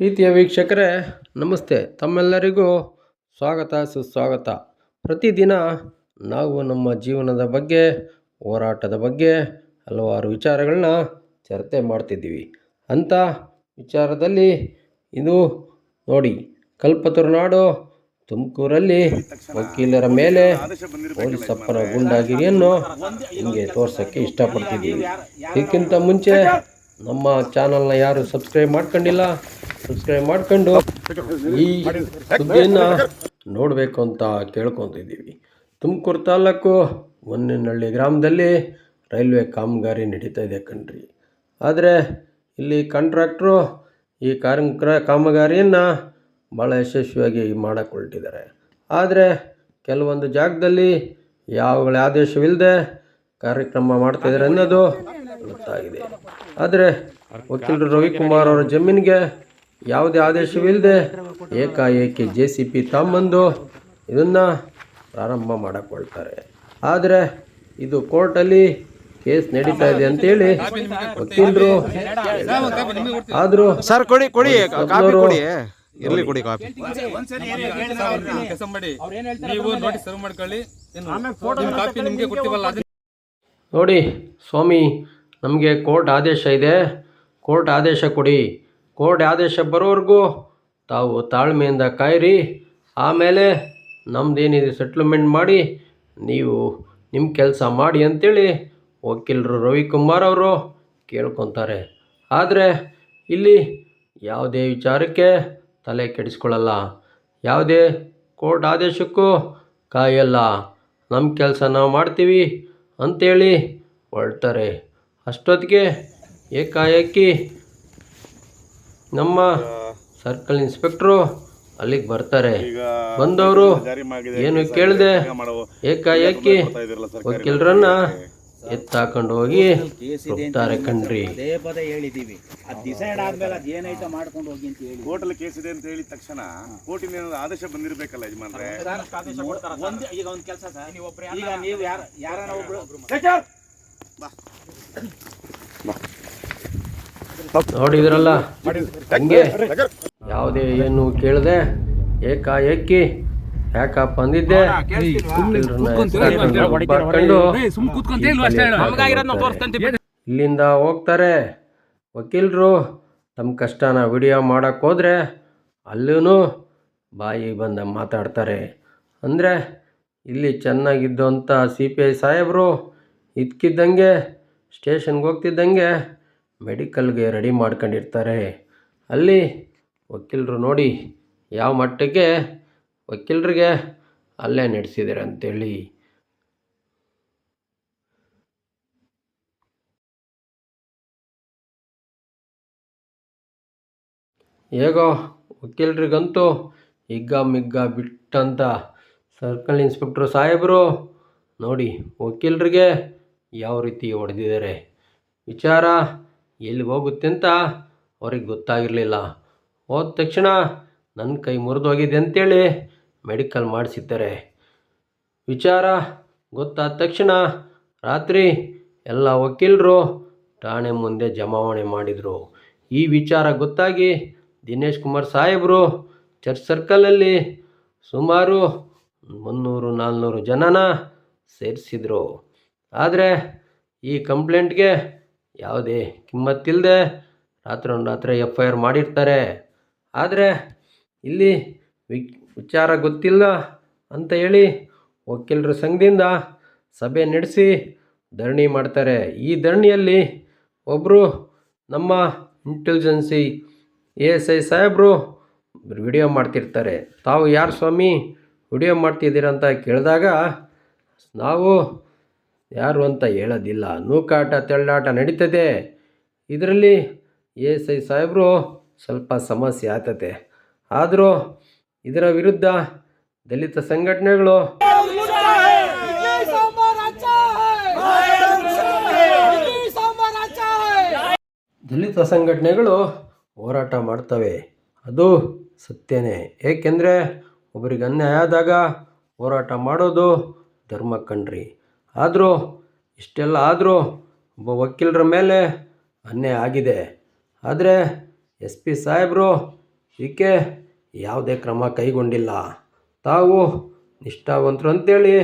ಪ್ರೀತಿಯ ವೀಕ್ಷಕರೇ, ನಮಸ್ತೆ. ತಮ್ಮೆಲ್ಲರಿಗೂ ಸ್ವಾಗತ, ಸುಸ್ವಾಗತ. ಪ್ರತಿದಿನ ನಾವು ನಮ್ಮ ಜೀವನದ ಬಗ್ಗೆ, ಹೋರಾಟದ ಬಗ್ಗೆ ಹಲವಾರು ವಿಚಾರಗಳನ್ನ ಚರ್ಚೆ ಮಾಡ್ತಿದ್ದೀವಿ. ಅಂಥ ವಿಚಾರದಲ್ಲಿ ಇದು ನೋಡಿ, ಕಲ್ಪತರುನಾಡು ತುಮಕೂರಲ್ಲಿ ವಕೀಲರ ಮೇಲೆ ಪೊಲೀಸಪ್ಪನ ಗುಂಡಾಗಿರಿಯನ್ನು ನಿಮಗೆ ತೋರ್ಸೋಕ್ಕೆ ಇಷ್ಟಪಡ್ತಿದ್ದೀವಿ. ಇದಕ್ಕಿಂತ ಮುಂಚೆ ನಮ್ಮ ಚಾನಲ್ನ ಯಾರು ಸಬ್ಸ್ಕ್ರೈಬ್ ಮಾಡ್ಕೊಂಡಿಲ್ಲ ಸಬ್ಸ್ಕ್ರೈಬ್ ಮಾಡ್ಕೊಂಡು ಈ ಸುದ್ದಿಯನ್ನು ನೋಡಬೇಕು ಅಂತ ಕೇಳ್ಕೊತಿದ್ದೀವಿ. ತುಮಕೂರು ತಾಲೂಕು ಒಂದಿನಹಳ್ಳಿ ಗ್ರಾಮದಲ್ಲಿ ರೈಲ್ವೆ ಕಾಮಗಾರಿ ನಡೀತಾ ಇದೆ ಕಣ್ರಿ. ಆದರೆ ಇಲ್ಲಿ ಕಾಂಟ್ರಾಕ್ಟ್ರು ಈ ಕಾರ್ಮಿಕರ ಕಾಮಗಾರಿಯನ್ನು ಭಾಳ ಯಶಸ್ವಿಯಾಗಿ ಮಾಡಿಕೊಳ್ತಿದ್ದಾರೆ. ಆದರೆ ಕೆಲವೊಂದು ಜಾಗದಲ್ಲಿ ಯಾವಗಳ ಆದೇಶವಿಲ್ಲದೆ ಕಾರ್ಯಕ್ರಮ ಮಾಡ್ತಾಯಿದ್ದಾರೆ ಅನ್ನೋದು ಗೊತ್ತಾಗಿದೆ. ಆದರೆ ವಕೀಲರು ರವಿಕುಮಾರ್ ಅವರ ಜಮೀನಿಗೆ ಯಾವುದೇ ಆದೇಶವಿಲ್ಲದೆ ಏಕಾಏಕಿ ಜೆ ಸಿ ಪಿ ತಮ್ಮಂದು ಇದನ್ನು ಪ್ರಾರಂಭ ಮಾಡಿಕೊಳ್ತಾರೆ. ಆದರೆ ಇದು ಕೋರ್ಟಲ್ಲಿ ಕೇಸ್ ನಡೀತಾ ಇದೆ ಅಂತೇಳಿ ವಕೀಲರು ಆದರೂ ಸರ್ ಕೊಡಿ ಕೊಡಿ ಇರ್ಲಿ ಕೊಡಿ ಕಾಪಿ ಕೆಲಸ ಮಾಡಿ ನೀವು ನೋಟಿಸ್ ಸರ್ವ್ ಮಾಡ್ಕೊಳ್ಳಿ ಏನು ಕಾಪಿ. ನಿಮ್ಗೆ ಕೊಡ್ತೀವಲ್ಲ ನೋಡಿ ಸ್ವಾಮಿ ನಮಗೆ ಕೋರ್ಟ್ ಆದೇಶ ಇದೆ. ಕೋರ್ಟ್ ಆದೇಶ ಕೊಡಿ. ಕೋರ್ಟ್ ಆದೇಶ ಬರೋವರೆಗೂ ತಾವು ತಾಳ್ಮೆಯಿಂದ ಕಾಯಿರಿ. ಆಮೇಲೆ ನಮ್ಮದೇನಿದೆ ಸೆಟ್ಲ್ಮೆಂಟ್ ಮಾಡಿ, ನೀವು ನಿಮ್ಮ ಕೆಲಸ ಮಾಡಿ ಅಂತೇಳಿ ವಕೀಲರು ರವಿಕುಮಾರ್ ಅವರು ಕೇಳ್ಕೊತಾರೆ. ಆದರೆ ಇಲ್ಲಿ ಯಾವುದೇ ವಿಚಾರಕ್ಕೆ ತಲೆ ಕೆಡಿಸ್ಕೊಳ್ಳಲ್ಲ. ಯಾವುದೇ ಕೋರ್ಟ್ ಆದೇಶಕ್ಕೂ ಕಾಯಲ್ಲ. ನಮ್ಮ ಕೆಲಸ ನಾವು ಮಾಡ್ತೀವಿ ಅಂಥೇಳಿ ಹೊರಡ್ತಾರೆ. ಅಷ್ಟೊತ್ತಿಗೆ ಏಕಾಏಕಿ ನಮ್ಮ ಸರ್ಕಲ್ ಇನ್ಸ್ಪೆಕ್ಟ್ರು ಅಲ್ಲಿಗೆ ಬರ್ತಾರೆ. ಬಂದವರು ಏನು ಕೇಳಿದೆ? ಏಕಾಏಕಿ ವಕೀಲರನ್ನ ಎತ್ತಾಕೊಂಡು ಹೋಗಿ ಹೋಗ್ತಾರೆ ಕಣ್ರಿ. ಪದೇ ಪದೇ ಹೇಳಿದೀವಿ. ಅದ್ ಡಿಸೈಡ್ ಆದ್ಮೇಲೆ ಅದ್ ಏನಾಯ್ತೋ ಮಾಡ್ಕೊಂಡು ಹೋಗಿ ಅಂತ ಹೇಳಿ. ಕೋರ್ಟಲ್ಲಿ ಕೇಸ್ ಇದೆ ಅಂತ ಹೇಳಿದ ತಕ್ಷಣ ಕೋರ್ಟಿನ ಏನಾದ್ರು ಆದೇಶ ಬಂದಿರಬೇಕಲ್ಲ ಯಜಮಾನ್ರೆ? ಒಂದ್ ಈಗ ಒಂದು ಕೆಲಸ ಸರ್. ಈಗ ನೀವು ಯಾರು ಯಾರನ್ನ ಒಬ್ರು ನೋಡಿದ್ರಲ್ಲ ಹಂಗೆ ಯಾವುದೇ ಏನು ಕೇಳದೆ ಏಕಾಏಕಿ ಯಾಕಪ್ಪ ಅಂದಿದ್ದೆ? ಇಲ್ಲಿಂದ ಹೋಗ್ತಾರೆ. ವಕೀಲರು ತಮ್ಮ ಕಷ್ಟನ ವಿಡಿಯೋ ಮಾಡೋಕ್ಕೆ ಹೋದರೆ ಅಲ್ಲೂ ಬಾಯಿ ಬಂದ ಮಾತಾಡ್ತಾರೆ. ಅಂದರೆ ಇಲ್ಲಿ ಚೆನ್ನಾಗಿದ್ದಂಥ ಸಿ ಪಿ ಐ ಸಾಹೇಬರು ಇದ್ಕಿದ್ದಂಗೆ ಸ್ಟೇಷನ್ಗೆ ಹೋಗ್ತಿದ್ದಂಗೆ ಮೆಡಿಕಲ್ಗೆ ರೆಡಿ ಮಾಡ್ಕೊಂಡಿರ್ತಾರೆ. ಅಲ್ಲಿ ವಕೀಲರು ನೋಡಿ, ಯಾವ ಮಟ್ಟಕ್ಕೆ ವಕೀಲರಿಗೆ ಅಲ್ಲೇ ನಡೆಸಿದ್ದಾರೆ ಅಂತೇಳಿ. ಹೇಗೋ ವಕೀಲರಿಗಂತೂ ಹಿಗ್ಗ ಮಿಗ್ಗ ಬಿಟ್ಟಂತ ಸರ್ಕಲ್ ಇನ್ಸ್ಪೆಕ್ಟ್ರು ಸಾಹೇಬರು ನೋಡಿ, ವಕೀಲರಿಗೆ ಯಾವ ರೀತಿ ಹೊಡೆದಿದ್ದಾರೆ. ವಿಚಾರ ಎಲ್ಲಿಗೆ ಹೋಗುತ್ತೆ ಅಂತ ಅವ್ರಿಗೆ ಗೊತ್ತಾಗಿರಲಿಲ್ಲ. ಹೋದ ತಕ್ಷಣ ನನ್ನ ಕೈ ಮುರಿದೋಗಿದೆ ಅಂತೇಳಿ ಮೆಡಿಕಲ್ ಮಾಡಿಸಿದ್ದಾರೆ. ವಿಚಾರ ಗೊತ್ತಾದ ತಕ್ಷಣ ರಾತ್ರಿ ಎಲ್ಲ ವಕೀಲರು ಠಾಣೆ ಮುಂದೆ ಜಮಾವಣೆ ಮಾಡಿದರು. ಈ ವಿಚಾರ ಗೊತ್ತಾಗಿ ದಿನೇಶ್ ಕುಮಾರ್ ಸಾಹೇಬರು ಚರ್ಚ್ ಸರ್ಕಲಲ್ಲಿ ಸುಮಾರು ಮುನ್ನೂರು, ನಾಲ್ನೂರು ಜನನ ಸೇರಿಸಿದರು. ಆದರೆ ಈ ಕಂಪ್ಲೇಂಟ್ಗೆ ಯಾವುದೇ ಕಿಮ್ಮತ್ತಿಲ್ಲದೆ ರಾತ್ರೋರಾತ್ರಿ ಎಫ್ ಐ ಆರ್ ಮಾಡಿರ್ತಾರೆ. ಆದರೆ ಇಲ್ಲಿ ವಿ ವಿಚಾರ ಗೊತ್ತಿಲ್ಲ ಅಂತ ಹೇಳಿ ವಕೀಲರ ಸಂಘದಿಂದ ಸಭೆ ನಡೆಸಿ ಧರಣಿ ಮಾಡ್ತಾರೆ. ಈ ಧರಣಿಯಲ್ಲಿ ಒಬ್ಬರು ನಮ್ಮ ಇಂಟೆಲಿಜೆನ್ಸಿ ಎ ಎಸ್ ಐ ಸಾಹೇಬರು ವಿಡಿಯೋ ಮಾಡ್ತಿರ್ತಾರೆ. ತಾವು ಯಾರು ಸ್ವಾಮಿ ವಿಡಿಯೋ ಮಾಡ್ತಿದ್ದೀರ ಅಂತ ಕೇಳಿದಾಗ ನಾವು ಯಾರು ಅಂತ ಹೇಳೋದಿಲ್ಲ. ನೂಕಾಟ, ತೆಳ್ಳಾಟ ನಡೀತದೆ. ಇದರಲ್ಲಿ ಎಸ್ ಐ ಸಾಹೇಬರು ಸ್ವಲ್ಪ ಸಮಸ್ಯೆ ಆತತೆ ಆದರೂ ಇದರ ವಿರುದ್ಧ ದಲಿತ ಸಂಘಟನೆಗಳು ದಲಿತ ಸಂಘಟನೆಗಳು ಹೋರಾಟ ಮಾಡ್ತವೆ. ಅದು ಸತ್ಯನೇ. ಏಕೆಂದರೆ ಒಬ್ಬರಿಗೆ ಅನ್ಯಾಯ ಆದಾಗ ಹೋರಾಟ ಮಾಡೋದು ಧರ್ಮ ಕಣ್ರಿ. ಆದರೂ, ಇಷ್ಟೆಲ್ಲ ಆದರೂ ಒಬ್ಬ ವಕೀಲರ ಮೇಲೆ ಅನ್ಯಾಯ ಆಗಿದೆ. ಆದರೆ ಎಸ್ ಪಿ ಸಾಹೇಬರು ಇದಕ್ಕೆ ಯಾವುದೇ ಕ್ರಮ ಕೈಗೊಂಡಿಲ್ಲ. ತಾವು ನಿಷ್ಠಾವಂತರು ಅಂತೇಳಿ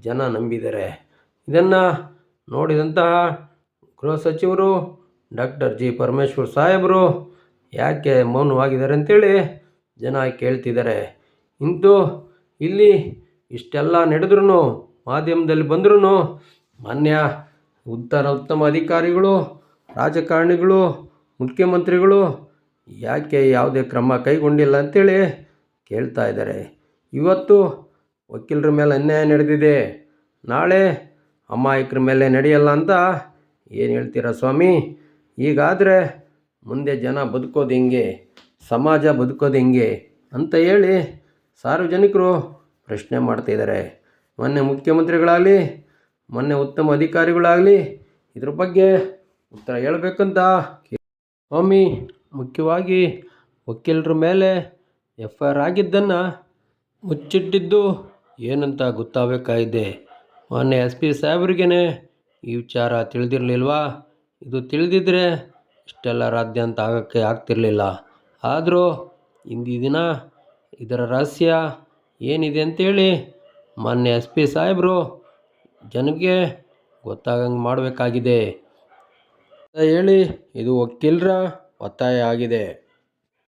ಜನ ನಂಬಿದ್ದಾರೆ. ಇದನ್ನು ನೋಡಿದಂತಹ ಗೃಹ ಸಚಿವರು ಡಾಕ್ಟರ್ ಜಿ ಪರಮೇಶ್ವರ್ ಸಾಹೇಬರು ಯಾಕೆ ಮೌನವಾಗಿದ್ದಾರೆ ಅಂತೇಳಿ ಜನ ಕೇಳ್ತಿದ್ದಾರೆ. ಇಂದು ಇಲ್ಲಿ ಇಷ್ಟೆಲ್ಲ ನಡೆದ್ರೂ ಮಾಧ್ಯಮದಲ್ಲಿ ಬಂದ್ರೂ ಮಾನ್ಯ ಉತ್ತರ ಉತ್ತಮ ಅಧಿಕಾರಿಗಳು, ರಾಜಕಾರಣಿಗಳು, ಮುಖ್ಯಮಂತ್ರಿಗಳು ಯಾಕೆ ಯಾವುದೇ ಕ್ರಮ ಕೈಗೊಂಡಿಲ್ಲ ಅಂತೇಳಿ ಕೇಳ್ತಾ ಇದ್ದಾರೆ. ಇವತ್ತು ವಕೀಲರ ಮೇಲೆ ಅನ್ಯಾಯ ನಡೆದಿದೆ. ನಾಳೆ ಅಮಾಯಕರ ಮೇಲೆ ನಡೆಯಲ್ಲ ಅಂತ ಏನು ಹೇಳ್ತೀರಾ ಸ್ವಾಮಿ? ಈಗಾದರೆ ಮುಂದೆ ಜನ ಬದುಕೋದು ಹೆಂಗೆ? ಸಮಾಜ ಬದುಕೋದು ಹೆಂಗೆ? ಅಂತ ಹೇಳಿ ಸಾರ್ವಜನಿಕರು ಪ್ರಶ್ನೆ ಮಾಡ್ತಿದ್ದಾರೆ ಮೊನ್ನೆ ಮುಖ್ಯಮಂತ್ರಿಗಳಾಗಲಿ, ಮೊನ್ನೆ ಉತ್ತಮ ಅಧಿಕಾರಿಗಳಾಗಲಿ, ಇದ್ರ ಬಗ್ಗೆ ಉತ್ತರ ಹೇಳಬೇಕಂತ ಸ್ವಾಮಿ, ಮುಖ್ಯವಾಗಿ ವಕೀಲರ ಮೇಲೆ ಎಫ್ ಐ ಆರ್ ಆಗಿದ್ದನ್ನು ಮುಚ್ಚಿಟ್ಟಿದ್ದು ಏನಂತ ಗೊತ್ತಾಗಬೇಕಾಗಿದೆ ಮೊನ್ನೆ ಎಸ್ ಪಿ ಸಾಹೇಬ್ರಿಗೇ ಈ ವಿಚಾರ ತಿಳಿದಿರಲಿಲ್ವಾ? ಇದು ತಿಳಿದಿದ್ದರೆ ಇಷ್ಟೆಲ್ಲ ರಾದ್ಯಾಂತ ಆಗೋಕ್ಕೆ ಆಗ್ತಿರಲಿಲ್ಲ. ಆದರೂ ಇಂದಿನ ದಿನ ಇದರ ರಹಸ್ಯ ಏನಿದೆ ಅಂತೇಳಿ ಮಾನ್ಯ ಎಸ್ ಪಿ ಸಾಹೇಬರು ಜನಕ್ಕೆ ಗೊತ್ತಾಗಂಗೆ ಮಾಡಬೇಕಾಗಿದೆ. ಹೇಳಿ ಇದು ವಕೀಲರ ಒತ್ತಾಯ ಆಗಿದೆ.